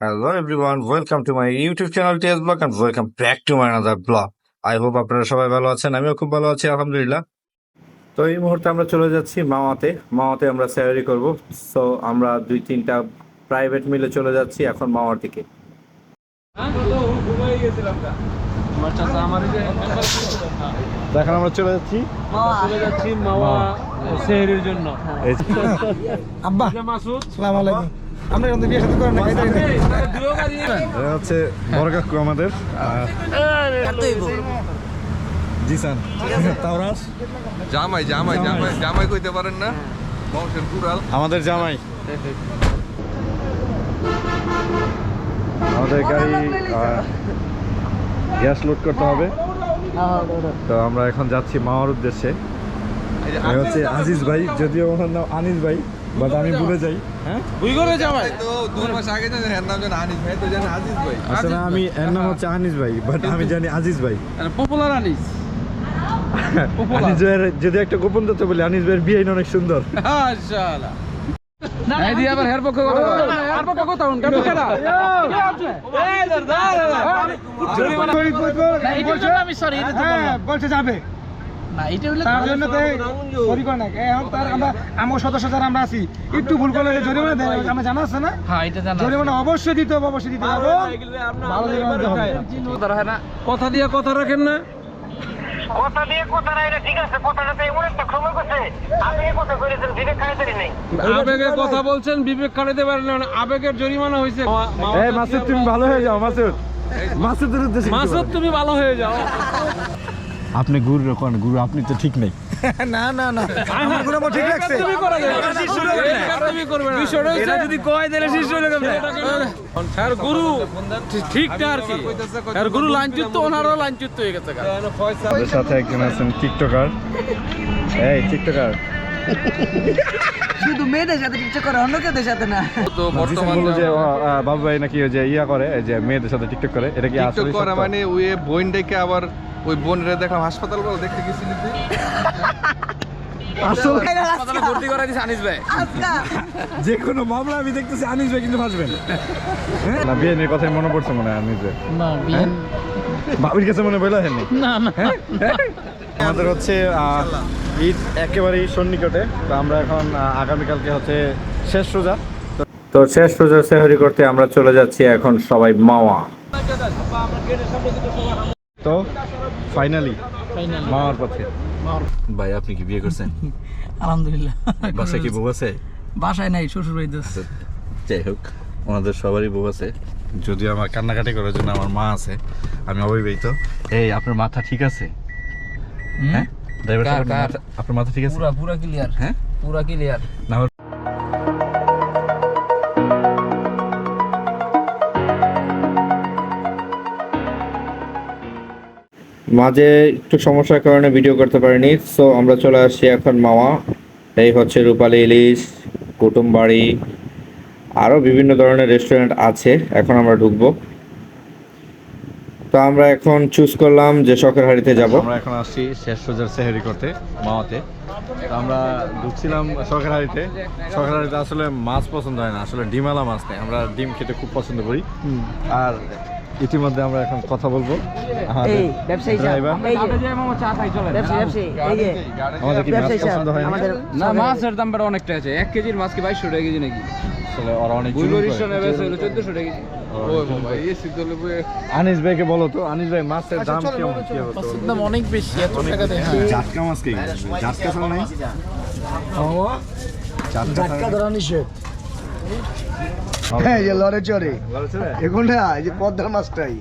Hello everyone, welcome to my YouTube channel TS Blog and welcome back to my another blog. I hope আপনারা সবাই ভালো আছেন আমিও খুব ভালো আছি আলহামদুলিল্লাহ। তো এই মুহূর্তে আমরা চলে যাচ্ছি মাওয়াতে মাওয়াতে আমরা স্যালারি করব। সো আমরা দুই তিনটা প্রাইভেট মিলে চলে যাচ্ছি এখন মাওয়ার দিকে। এখন আমরা চলে যাচ্ছি। চলে যাচ্ছি মাওয়া সেহরির জন্য। আব্বা। মাসুদ। সালাম আলাইকুম। আমরা কিন্তু বিয়ে সাথে করেন না খাইতে এটা হচ্ছে বড় কাকু আমাদের জিসান। তাওরাস জামাই জামাই জামাই। জামাই কইতে পারেন না? বংশের কুড়াল। আমাদের জামাই। আমাদের গাড়ি গ্যাস লোড করতে হবে। তো আমরা এখন যাচ্ছি মাওয়ার উদ্দেশ্যে। এই হচ্ছে আজিজ ভাই যদিও ওনার নাম আনিস ভাই। বাট আমি ভুলে যাই। হ্যাঁ? বুই করে জামাই তো দুই মাস আগে জানেন এর নাম জানেন আনিস ভাই তো জানেন আজিজ ভাই। আসলে আমি এর নাম হচ্ছে আনিস ভাই বাট আমি জানি আজিজ ভাই। পপুলার আনিস। আনিস ভাইয়ের যদি একটা গোপন তথ্য বলি আনিস ভাইয়ের বিয়ে অনেক সুন্দর। মাশাআল্লাহ। এই আবার হের পক্ষে কথা বলে। পক্ষে কথা হন কাটু কেডা এই দরদার আমি সরি বলছে যাবে। না এটা হলো তার জন্য সরি করে না এখন তার আমরা আমার সদস্য যারা আমরা আছি একটু ভুল করলে জরিমানা দেয় আমরা জানা আছে না? হ্যাঁ এটা জানা জরিমানা অবশ্যই দিতে হবে অবশ্যই দিতে হবে। ভালো জরিমানা দিতে কথা না। কথা দিয়ে কথা রাখেন না। কথা দিয়ে কথা না এটা ঠিক আছে কথাটা এমন একটা সময় করছে। আপনি কথা করেছেন দিনে খাইতে নেই। আবেগে কথা বলছেন বিবেক আবেগের জরিমানা হয়েছে এই মাসুদ তুমি ভালো হয়ে যাও মাসুদ। মাসুদের উদ্দেশ্যে মাসুদ তুমি ভালো হয়ে যাও। আপনি গুরু কোন গুরু? আপনি তো ঠিক নেই। না না না। আমারগুলো ঠিক লাগছে? তুমি করা তুমি করবে না। এটা যদি কয় শিষ্য স্যার গুরু ঠিকটা আর কি। স্যার গুরু ওনারও হয়ে গেছে সাথে একজন আছেন টিকটকার। এই টিকটকার। শুধু মেয়েদের সাথে টিকটক করে অন্য কেউদের সাথে না। তো বর্তমানে বলল যে বাবু ভাই নাকি ওই যে ইয়া করে যে মেয়েদের সাথে টিকটক করে এটা কি টিকটক আসলে করা সত্য? মানে ওই বোন ডেকে আবার ওই বোনরে দেখলাম হাসপাতাল বলো দেখতে গেছিলি তুই? আসলে হাসপাতালে ভর্তি আনিস ভাই। যে কোনো মামলা আমি দেখতেছি আনিস ভাই কিন্তু ফাঁসবেন। হ্যাঁ? না কথাই মনে পড়ছে মনে হয় আনিস ভাই। না হ্যাঁ? বাবির কাছে মনে বলে হয়নি না না। আমাদের হচ্ছে আহ, ঈদ একেবারেই সন্নিকটে তো আমরা এখন আগামীকালকে হচ্ছে শেষ রোজা। তো শেষ রোজা সেহরি করতে আমরা চলে যাচ্ছি এখন সবাই মাওয়া। তো ফাইনালি মাওয়ার পথে। ভাই আপনি কি বিয়ে করছেন? আলহামদুলিল্লাহ। বাসায় কি বউ আছে? বাসায় নাই শ্বশুর বাড়িতে আচ্ছা, যাই হোক ওনাদের সবারই বউ আছে। যদিও আমার কান্নাকাটি করার জন্য আমার মা আছে আমি অবিবাহিত। এই আপনার মাথা ঠিক আছে? হ্যাঁ? ড্রাইভার আপনার মাথা- আপনার মাথা ঠিক আছে? পুরা পুরা ক্লিয়ার হ্যাঁ? পুরা ক্লিয়ার না মাঝে একটু সমস্যার কারণে ভিডিও করতে পারিনি সো আমরা চলে আসছি এখন মামা। এই হচ্ছে রূপালী ইলিশ কুটুম বাড়ি আরও বিভিন্ন ধরনের রেস্টুরেন্ট আছে এখন আমরা ঢুকবো। তো আমরা এখন চুজ করলাম যে শখের হাড়িতে যাব। আমরা এখন আসছি শেষ রোজার সেহেরি করতে মাওয়াতে তো আমরা ঢুকছিলাম শখের হাড়িতে। শখের হাড়িতে আসলে মাছ পছন্দ হয় না আসলে ডিমালা মাছ নেই। আমরা ডিম খেতে খুব পছন্দ করি। আর ইতিমধ্যে আমরা এখন কথা বলব। আমাদের ব্যবসায়ী কি মাছ পছন্দ হয় না মাছের দাম বেড়ে অনেকটা আছে। এক কেজির মাছ কি বাইশশো টাকা কেজি নাকি? আনিস ভাইকে বলো তো আনিস ভাই মাছের দাম কেমন? দাম অনেক বেশি এত টাকা দেয়। জাটকা মাছ কি? জাটকা ছাড়া নাই? জাটকা ধরা নিষেধ। হ্যাঁ যে লড়ে চড়ে। এখন না এই যে পদ্মার মাছটাই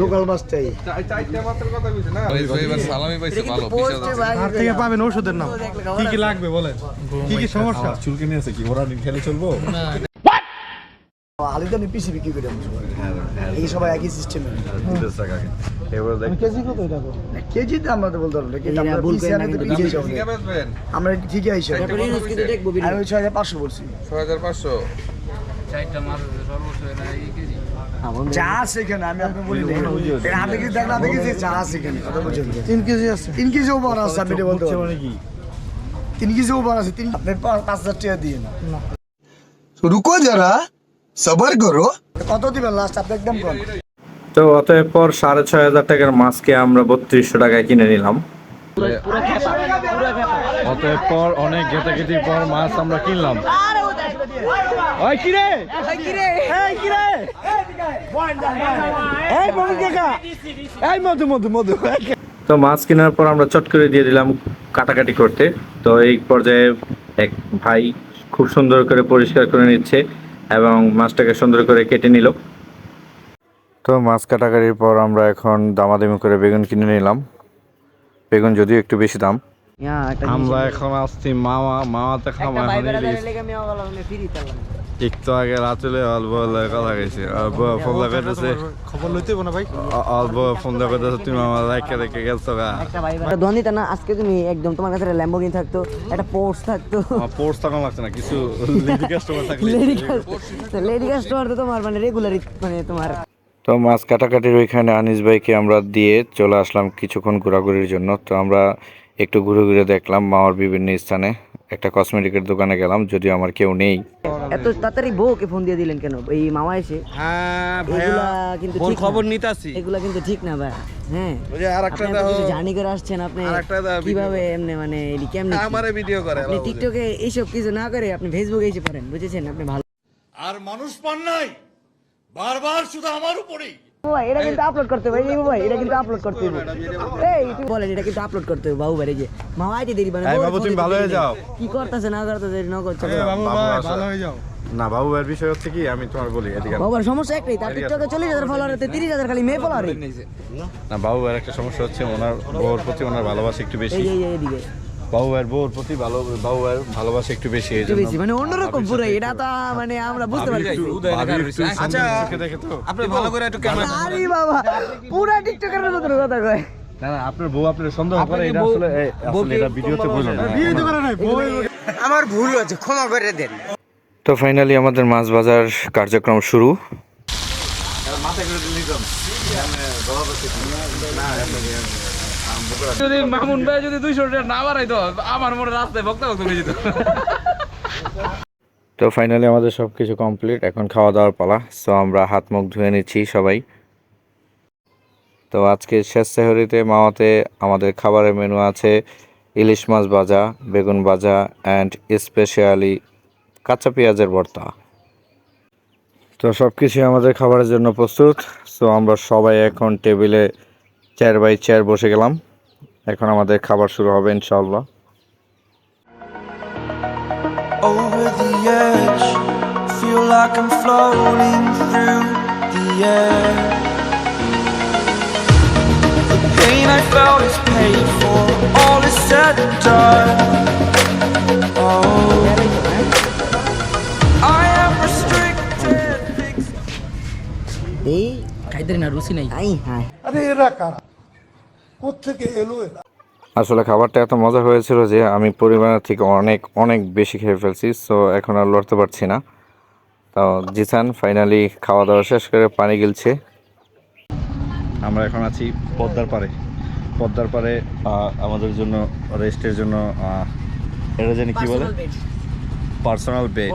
লোকাল মাছটাই। চারটা মাত্র কথা কইছে না? ওই ভাই এবার সালামি পাইছে ভালো পোস্টে পিছা ভাই আর থেকে পাবেন ওষুধের নাম। কি কি লাগবে বলেন? কি কি সমস্যা? চুলকে নিয়ে আছে কি? ওরা খেলে চলবো? আলি তো আমি পিসি বিক্রি করে এই সবাই একই সিস্টেমে কেজি তো আমরা তো বলতে পারব আমরা ঠিকই আইসা ইউনুস কিন্তু দেখব আর ওই ছয় হাজার পাঁচশো বলছি। 6500 হ্যাঁ, মানে করো। কত লাস্ট একদম তো অতএব পর সাড়ে ছয় হাজার টাকার মাছকে আমরা বত্রিশশো টাকায় কিনে নিলাম। অতএব পর অনেক ঘেটাঘেটির পর মাছ আমরা কিনলাম। ওই কি রে? এই মধু কাকা এই মধু মধু মধু। তো মাছ কেনার পর আমরা চট করে দিয়ে দিলাম কাটাকাটি করতে। তো এই পর্যায়ে এক ভাই খুব সুন্দর করে পরিষ্কার করে নিচ্ছে এবং মাছটাকে সুন্দর করে কেটে নিল। তো মাছ কাটাকাটির পর আমরা এখন দামাদামি করে বেগুন কিনে নিলাম। বেগুন যদিও একটু বেশি দাম আমরা এখন আসছি মামা মামাতে একটু আগে রাতুলে অল্প কথা গেছে অল্প ফোন লাগাইতেছে খবর লইতে না ভাই। অল্প ফোন লাগাইতেছে তুমি আমার লাইকে রেখে গেছো গা। একটা দিতে না আজকে তুমি একদম তোমার কাছে ল্যাম্বোগিনি থাকতো একটা পোর্স থাকতো। পোর্স তখন লাগছে না কিছু লেডি কাস্টমার থাকলে লেডি লেডি কাস্টমার তো তোমার মানে রেগুলারই মানে তোমার তো মাছ কাটাকাটির ওইখানে আনিস ভাইকে আমরা দিয়ে চলে আসলাম কিছুক্ষণ ঘোরাঘুরির জন্য। তো আমরা একটু ঘুরে ঘুরে দেখলাম মামার বিভিন্ন স্থানে। একটা কসমেটিকের দোকানে গেলাম যদিও আমার কেউ নেই। এত তাড়াতাড়ি বউকে ফোন দিয়ে দিলেন কেন? এই মামা এসে? হ্যাঁ এগুলা কিন্তু ঠিক খবর না। নিতাছি। এগুলা কিন্তু ঠিক না ভাই হ্যাঁ। ওই যে আরেকটা কিছু জার্নি করে আসছেন আপনি আরেকটা দাও কীভাবে এমনি মানে এডি কেমনে কি? আমারে ভিডিও করে আপনি টিকটকে এইসব কিছু না করে আপনি ফেসবুকে এসে পড়েন বুঝেছেন? আপনি ভালো আর মানুষ পান নাই বারবার শুধু আমার উপরেই। ভাই এটা কিন্তু আপলোড করতে হবে এই ভাই এটা কিন্তু আপলোড করতে হবে। এই তুই বলেন এটা কিন্তু আপলোড করতে হবে বাবু ভাই যে। মামা আইতে দেরি মানে বাবু, তুমি ভালো হয়ে যাও। কি করতেছে না করতেছে ন করছে ভালো হয়ে যাও। না বাবু ভাইয়ের বিষয় হচ্ছে কি আমি তোমার বলি এদিকে বাবার সমস্যা একটাই তার টিকটকে চল্লিশ হাজার ফলোয়ার তিরিশ হাজার খালি মেয়ে ফলোয়ার না বাবু ভাইয়ের একটা সমস্যা হচ্ছে ওনার বউর প্রতি ওনার ভালোবাসা একটু বেশি। এই এই এই এদিকে। বাবু ভাইয়ের বউর প্রতি ভালো বাবু ভাইয়ের ভালোবাসা একটু বেশি এই একটু জন্য বেশি মানে অন্যরকম পুরো এটা তো মানে আমরা বুঝতে পারছি। আচ্ছা দেখে তো। আপনি ভালো করে একটু ক্যামেরা আরে বাবা পুরা টিকটকের মতো কথা কয়। না না আপনার বউ আপনার সন্দেহ করে এটা আসলে আসলে এটা ভিডিওতে বলো না। আমার ভুল হয়েছে ক্ষমা করে দেন। তো ফাইনালি আমাদের মাছ বাজার কার্যক্রম শুরু। যদি মামুন ভাই যদি দুইশো টাকা না আমার মনে রাস্তায় ভক্ত ভক্ত তো ফাইনালি আমাদের সব কিছু কমপ্লিট এখন খাওয়া দাওয়ার পালা। সো আমরা হাত মুখ ধুয়ে নিচ্ছি সবাই। তো আজকে শেষ মাওয়াতে আমাদের খাবারের মেনু আছে ইলিশ মাছ ভাজা, বেগুন ভাজা অ্যান্ড স্পেশালি কাঁচা পেঁয়াজের ভর্তা। তো সব কিছুই আমাদের খাবারের জন্য প্রস্তুত। সো আমরা সবাই এখন টেবিলে চেয়ার বাই চেয়ার বসে গেলাম। এখন আমাদের খাবার শুরু হবে ইনশাল্লাহ over the edge. Feel like I'm floating through the air. The pain I felt is paid for, all is said and done. Oh, I am restricted. এই খাইতে না রুচি নাই আই হ্যাঁ আরে এরা কারা কোথেকে এলো এরা? আসলে খাবারটা এত মজা হয়েছিল যে আমি পরিমাণের থেকে অনেক অনেক বেশি খেয়ে ফেলছি সো এখন আর লড়তে পারছি না। তো জিসান ফাইনালি খাওয়া দাওয়া শেষ করে পানি গিলছে। আমরা এখন আছি পদ্মার পারে পদ্মার পারে আমাদের জন্য রেস্টের জন্য এটা জানি কি বলে? পার্সোনাল বেড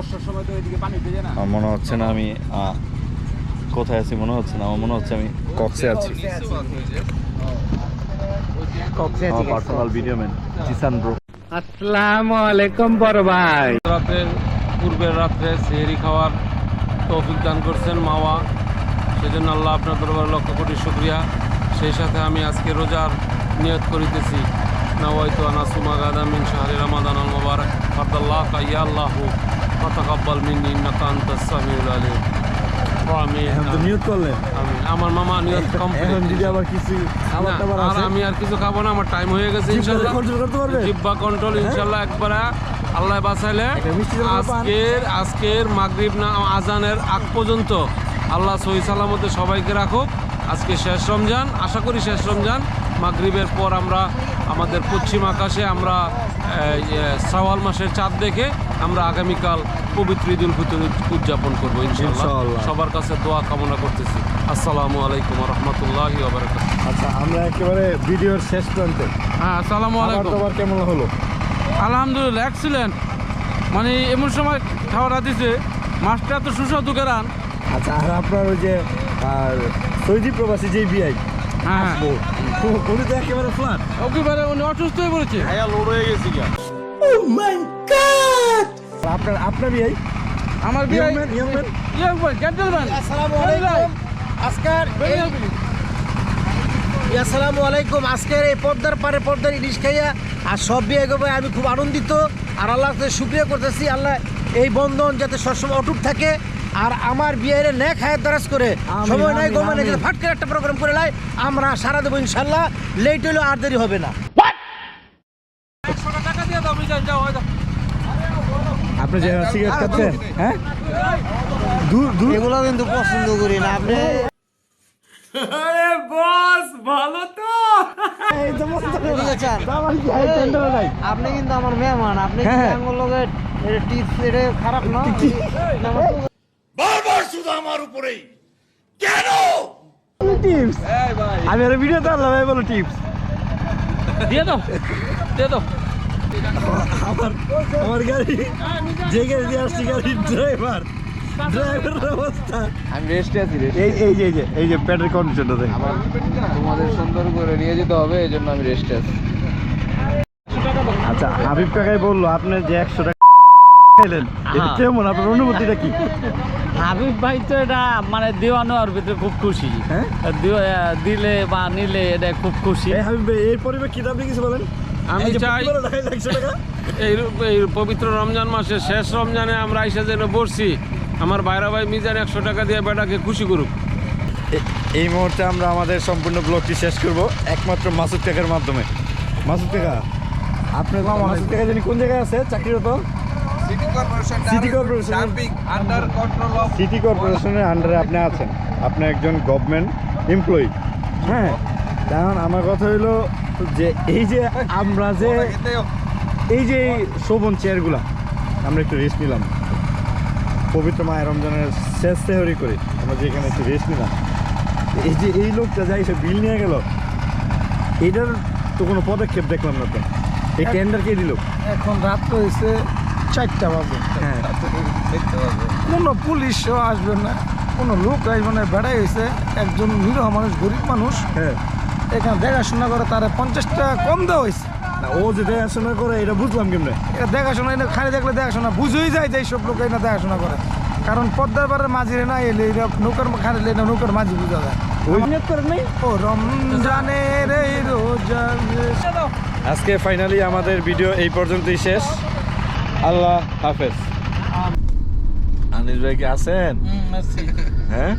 আমার মনে হচ্ছে না আমি কোথায় আছি মনে হচ্ছে না আমার মনে হচ্ছে আমি কক্সে আছি। Personal video man Jisan bro আসসালামু আলাইকুম বড় ভাই রাতে পূর্বের রাত্রে সেহরি খাওয়ার তৌফিক দান করছেন মাওয়া। সেজন্য আল্লাহ আপনার দরবারে লক্ষ কোটি শুক্রিয়া। সেই সাথে আমি আজকে রোজার নিয়ত করিতেছি। নাওয়াইতু আনা গাদা মিন শাহরি রমাদান আল মুবারক। ফাদাল্লাহ কাইয়া আল্লাহ ফাতাকাব্বাল মিন্নি ইন্নাকা আনতাস সামিউল আলিম। আমিন নিউট করলেন আমিন। আমার মামা নিয়ত এখন কমপ্লিট দিদি আবার কিছু খাবার আর আছে? আমি আর কিছু খাব না আমার টাইম হয়ে গেছে ইনশাআল্লাহ কন্ট্রোল করতে পারবে? জিব্বা কন্ট্রোল ইনশাআল্লাহ একবারে আল্লাহ বাঁচাইলে। আজকের আজকের মাগরিব না আজানের আগ পর্যন্ত আল্লাহ সহি সালামতে সবাইকে রাখুক। আজকে শেষ রমজান আশা করি শেষ রমজান। মাগরিবের পর আমরা আমাদের পশ্চিম আকাশে আমরা শ্রাওয়াল মাসের চাঁদ দেখে আমরা আগামীকাল পবিত্র ঈদ উল ফিতর উদযাপন করব ইনশাআল্লাহ। সবার কাছে দোয়া কামনা করতেছি। আসসালামু আলাইকুম রহমতুল্লাহ আচ্ছা আমরা একেবারে ভিডিওর শেষ প্রান্তে। হ্যাঁ আসসালামু আলাইকুম। দাবার কেমন হলো? আলহামদুলিল্লাহ এক্সিলেন্ট মানে এমন সময় খাওয়াটা দিছে মাছটা এত সুস্বাদু কেরান। আচ্ছা আর আপনার ওই যে আর সৌদি প্রবাসী যে বিআই হ্যাঁ উনি তো একেবারে ফ্ল্যাট ওকেবারে উনি অসুস্থ হয়ে পড়েছে। আপনার আপনার বিআই আমার বিয়ে young man young man young gentleman আসসালামু আলাইকুম। আজকের আসসালামু আলাইকুম। আজকের এই পদ্মার পারে পদ্মার ইলিশ খাইয়া আর সব বিয়ে ভাই আমি খুব আনন্দিত আর আল্লাহ শুক্রিয়া করতেছি। আল্লাহ এই বন্ধন যাতে সবসময় অটুট থাকে আর আমার বিয়ের ন্যাক হায়াত দারাজ করে। সময় নাই গমে নাই ফাট করে একটা প্রোগ্রাম করে লাই আমরা সারা দেবো ইনশাল্লাহ। লেট হলেও আর দেরি হবে না। টাকা দিয়ে দাও মিজান যাও হয়তো আপনি যে সিগারেট খাচ্ছেন হ্যাঁ দূর এগুলো কিন্তু পছন্দ করি না আপনি? আপনি কিন্তু আমার মেহমান আপনি হ্যাঁ, হ্যাঁ। আঙ্গুল টিপস এটা খারাপ না? বারবার শুধু আমার উপরেই। কেন? টিপস আমি আর ভিডিও তো আল্লাহ বলো টিপস দিয়ে দাও দিয়ে দাও। আমার আমার গাড়ি যে গাড়ি দিয়ে আসছি গাড়ির ড্রাইভার ড্রাইভারের অবস্থা। আমি রেস্টে আছি এই এই যে এই যে এই যে প্যাডের কন্ডিশনটা দেখ তোমাদের সুন্দর করে নিয়ে যেতে হবে এই জন্য আমি রেস্টে আছি। আচ্ছা হাবিব কাকাই বলল আপনি যে একশো টাকা খাইলেন এটা কেমন? আপনার অনুভূতিটা কি? হাবিব ভাই তো এটা মানে দেওয়ানোর ভিতরে খুব খুশি। হ্যাঁ? দিলে বা নিলে এটা খুব খুশি। এই হাবিব ভাই এই পরিপ্রেক্ষিতে আপনি কিছু বলেন? আমি এই চাই এই পবিত্র রমজান মাসে শেষ রমজানে আমরা এসে যেন বসছি আমার ভাইরা ভাই মিজান একশো টাকা দিয়ে বেটাকে খুশি করুক। এ- এই মুহূর্তে আমরা আমাদের সম্পূর্ণ ব্লগটি শেষ করব একমাত্র মাসুদ কাকার মাধ্যমে। মাসুদ কাকা আপনার মাসুদ কাকা জানি কোন জায়গায় আছে? চাকরিরত? City corporation City corporation. Dumping under control of city কর্পোরেশনের আন্ডারে আপনি আছেন। আপনি একজন গভর্নমেন্ট এমপ্লয়ি হ্যাঁ কারণ আমার কথা হইল যে এই যে আমরা যে এই যে এই শোভন চেয়ারগুলা আমরা একটু রেস্ট নিলাম। পবিত্র মায়ের রমজানের শেষ সেহরি করি। আমরা যেখানে একটু রেস্ট নিলাম। এই যে এই লোকটা যাই সে বিল নিয়ে গেল এটার তো কোনো পদক্ষেপ দেখলাম না তো। এই টেন্ডার কে দিল? এখন রাত হয়েছে চারটা বাজে। হ্যাঁ। কোনো পুলিশও আসবে না কোনো লোক আসবে না বেড়াই হয়েছে। একজন নিরহ মানুষ গরিব মানুষ। হ্যাঁ। এখানে দেখাশোনা করে তারা পঞ্চাশ টাকা কম দেওয়া হয়েছে। না, ও যে দেখাশোনা করে এটা বুঝলাম কেমনে? এটা দেখাশোনা এনে খালি দেখলে দেখাশোনা বুঝেই যায় যে এইসব লোক এনে দেখাশোনা করে। কারণ পদ্মার পাড়ের মাঝিরে না এলে এরা নৌকার খালি এটা নৌকার মাঝি বোঝা যায়। আজকে ফাইনালি আমাদের ভিডিও এই পর্যন্তই শেষ। আল্লাহ হাফেজ। আনিস ভাই কি আছেন? হ্যাঁ?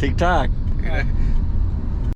ঠিকঠাক?